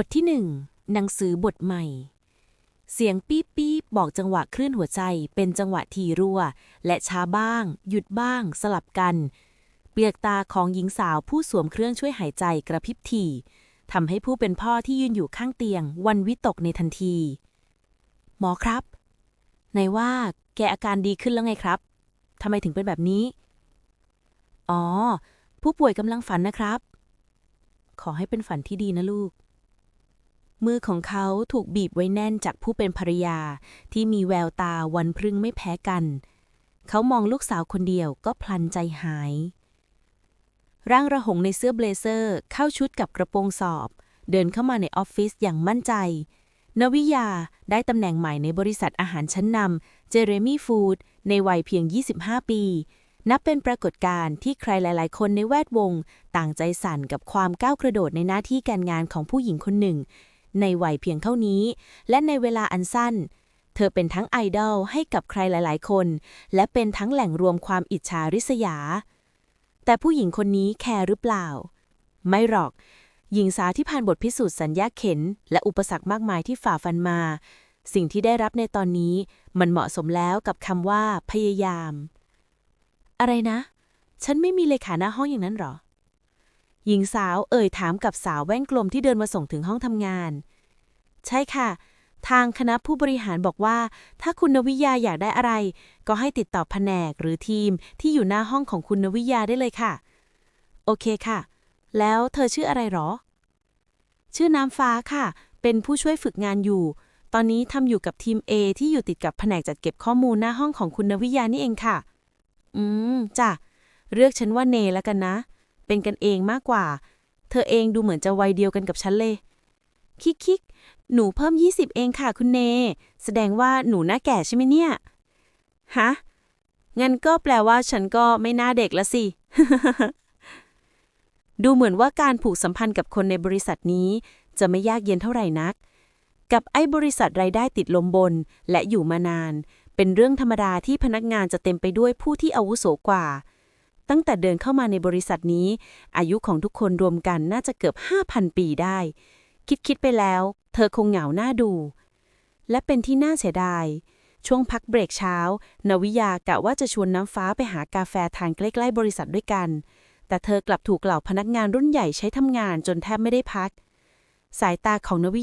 บทที่หนึ่งหนังสือบทใหม่ เสียงปี๊บปี๊บบอกจังหวะคลื่นหัวใจ เป็นจังหวะทีรัว และช้าบ้าง หยุดบ้าง สลับกัน เปลือกตาของหญิงสาวผู้สวมเครื่องช่วยหายใจกระพริบถี่ทำให้ผู้เป็นพ่อที่ยืนอยู่ข้างเตียง วันวิตกในทันที หมอครับไหนว่าแกอาการดีขึ้นแล้วไงครับทำไมถึงเป็นแบบนี้ อ๋อ ผู้ป่วยกำลังฝันนะครับ ขอให้เป็นฝันที่ดีนะลูก มือของเขาถูกบีบไว้แน่นจากผู้เป็นภรรยา ที่มีแววตาวันพรึ่งไม่แพ้กัน เขามองลูกสาวคนเดียวก็พลันใจหาย ร่างระหงในเสื้อเบลเซอร์เข้าชุดกับกระโปรงสอบ เดินเข้ามาในออฟฟิศอย่างมั่นใจ นวิยาได้ตำแหน่งใหม่ในบริษัทอาหารชั้นนำเจเรมี่ฟูดในวัยเพียง 25 ปี นับเป็นปรากฏการณ์ที่ใครหลาย ๆ คนในแวดวง ต่างใจสั่นกับความก้าวกระโดดในหน้าที่การงานของผู้หญิงคนหนึ่ง ในวัยเพียงเท่านี้ และในเวลาอันสั้น เธอเป็นทั้งไอดอลให้กับใครหลาย ๆ คน และเป็นทั้งแหล่งรวมความอิจฉาริษยา แต่ผู้หญิงคนนี้แคร์หรือเปล่า ไม่หรอก หญิงสาวที่ผ่านบทพิสูจน์สัญญาเข็น และอุปสรรคมากมายที่ฝ่าฟันมา สิ่งที่ได้รับในตอนนี้ มันเหมาะสมแล้วกับคำว่าพยายาม อะไรนะ ฉันไม่มีเลขาหน้าห้องอย่างนั้นหรอ หญิงสาวเอ่ยถามกับสาวแว่นกลมที่เดินมาส่งถึงห้องทำงาน ใช่ค่ะ ทางคณะผู้บริหารบอกว่า ถ้าคุณนวิยาอยากได้อะไร ก็ให้ติดต่อแผนกหรือทีมที่อยู่หน้าห้องของคุณนวิยาได้เลยค่ะ โอเคค่ะ แล้วเธอชื่ออะไรหรอ ชื่อน้ำฟ้าค่ะ เป็นผู้ช่วยฝึกงานอยู่ ตอนนี้ทำอยู่กับทีม A ที่อยู่ติดกับแผนกจัดเก็บข้อมูลหน้าห้องของคุณนวิยานี่เองค่ะ อืมจ้ะเรียกฉันว่าเนแล้วกันนะ เป็นกันเองมากกว่า เธอเองดูเหมือนจะวัยเดียวกันกับฉันเลย คิกคิกหนูเพิ่ม 20 เองค่ะคุณเน แสดงว่าหนูหน้าแก่ใช่ไหมเนี่ย ฮะ งั้นก็แปลว่าฉันก็ไม่น่าเด็กละสิ ดูเหมือนว่าการผูกสัมพันธ์กับคนในบริษัทนี้ จะไม่ยากเย็นเท่าไหร่นัก กับไอ้บริษัทรายได้ติดลมบนและอยู่มานาน เป็นเรื่องธรรมดาที่พนักงานจะเต็มไปด้วยผู้ที่อาวุโสกว่า ตั้งแต่เดินเข้ามาในบริษัทนี้ อายุของทุกคนรวมกันน่าจะเกือบ 5,000 ปีได้ คิดคิดไปแล้ว เธอคงเหงาหน้าดู และเป็นที่น่าเสียดาย ช่วงพักเบรกเช้า นวิยากะว่าจะชวนน้ำฟ้าไปหากาแฟทานใกล้ๆบริษัทด้วยกัน แต่เธอกลับถูกเหล่าพนักงานรุ่นใหญ่ใช้ทำงานจนแทบไม่ได้พัก สายตาของนวิ